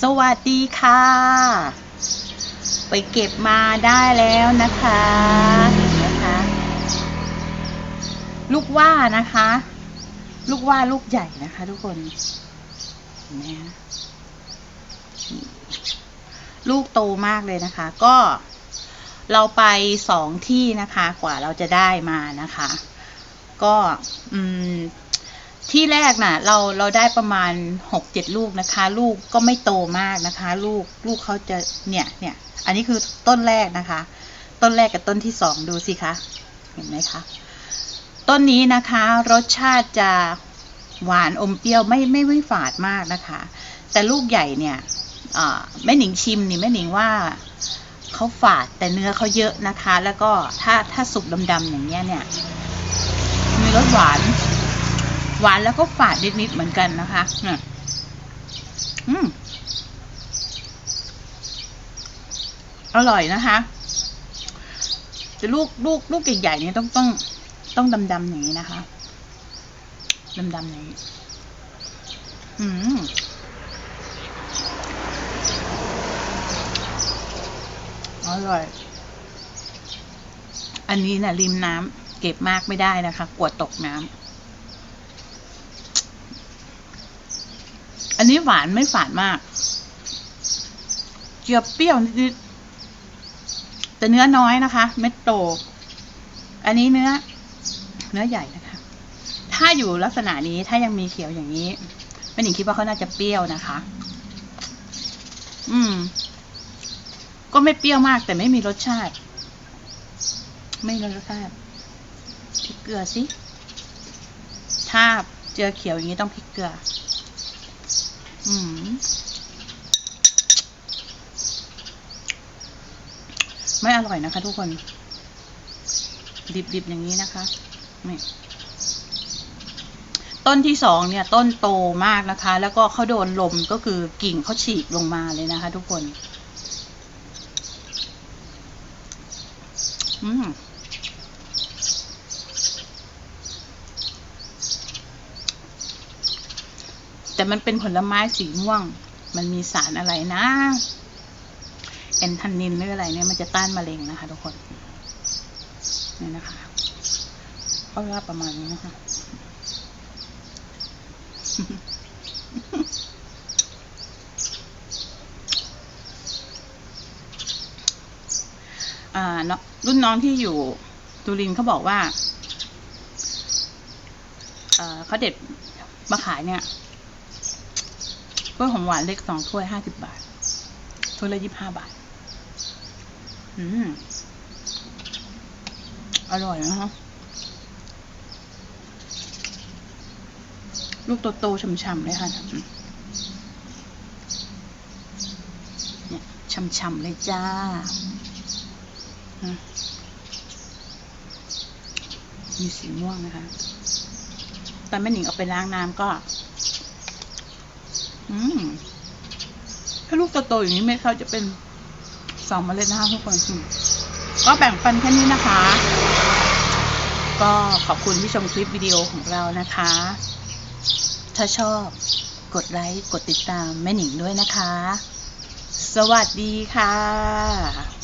สวัสดีค่ะ ไปเก็บมาได้แล้วนะคะเห็นไหมคะลูกว่านะคะ ลูกว่าลูกใหญ่นะคะ ทุกคนเห็นไหมคะลูกโตมากเลยนะคะ ก็เราไปสองที่นะคะ กว่าเราจะได้มานะคะ ก็อืม ที่แรกน่ะ เราเราได้ประมาณหกเจ็ดลูกนะคะ ลูกก็ไม่โตมากนะคะ ลูกลูกเขาจะเนี่ยเนี่ย อันนี้คือต้นแรกนะคะ ต้นแรกกับต้นที่สองดูสิคะเห็นไหมคะต้นนี้นะคะ รสชาติจะหวานอมเปรี้ยวไม่ไม่ไม่ฝาดมากนะคะ แต่ลูกใหญ่เนี่ยแม่หนิงชิมนี่แม่หนิงว่าเขาฝาดแต่เนื้อเขาเยอะนะคะ แล้วก็ถ้าถ้าสุกดำๆอย่างเงี้ยเนี่ยมีรสหวาน หวานแล้วก็ฝาดนิดๆเหมือนกันนะคะนี่อืมอร่อยนะคะแต่ลูกลูกลูกใหญ่ๆเนี่ยต้องต้องต้องดำๆอย่างนี้นะคะดำๆอย่างนี้ อืมอร่อย อันนี้นะริมน้ำเก็บมากไม่ได้นะคะ กลัวตกน้ำ อันนี้หวานไม่ฝาดมาก เจียวเปรี้ยวนิดๆแต่เนื้อน้อยนะคะ เม็ดโต อันนี้เนื้อ เนื้อใหญ่นะคะ ถ้าอยู่ลักษณะนี้ถ้ายังมีเขียวอย่างนี้แม่หนิงคิดว่าเขาน่าจะเปรี้ยวนะคะ อืม ก็ไม่เปรี้ยวมาก แต่ไม่มีรสชาติ ไม่มีรสชาติพริกเกลือสิถ้าเจอเขียวอย่างนี้ต้องพริกเกลือ ไม่อร่อยนะคะทุกคน ดิบๆอย่างนี้นะคะนี่ต้นที่สองเนี่ย ต้นโตมากนะคะ แล้วก็เขาโดนลมก็คือกิ่งเขาฉีกลงมาเลยนะคะ ทุกคน อืม แต่มันเป็นผลไม้สีม่วง มันมีสารอะไรนะ แอนทานินหรืออะไรเนี่ยมันจะต้านมะเร็งนะคะ ทุกคนนี่นะคะเขาว่าประมาณนี้นะคะอ่ารุ่นน้องที่อยู่ตุรินเขาบอกว่าเอ่อเขาเด็ดมาขายเนี่ย กล้วยหอมหวานเล็กสองถ้วยห้าสิบบาทถ้วยละยี่สิบห้าบาท อืม อร่อยนะคะลูกโตๆช่ำๆเลยค่ะเนี่ยช่ำๆเลยจ้ามมีสีม่วงนะคะ ตอนแม่หนิงเอาไปล้างน้ำก็ อืมถ้าลูกโตๆอย่างนี้เม็ดเขาจะเป็นสองเมล็ดนะคะทุกคนก็แบ่งปันแค่นี้นะคะ ก็ขอบคุณที่ชมคลิปวิดีโอของเรานะคะ ถ้าชอบกดไลค์กดติดตามแม่หนิงด้วยนะคะ สวัสดีค่ะ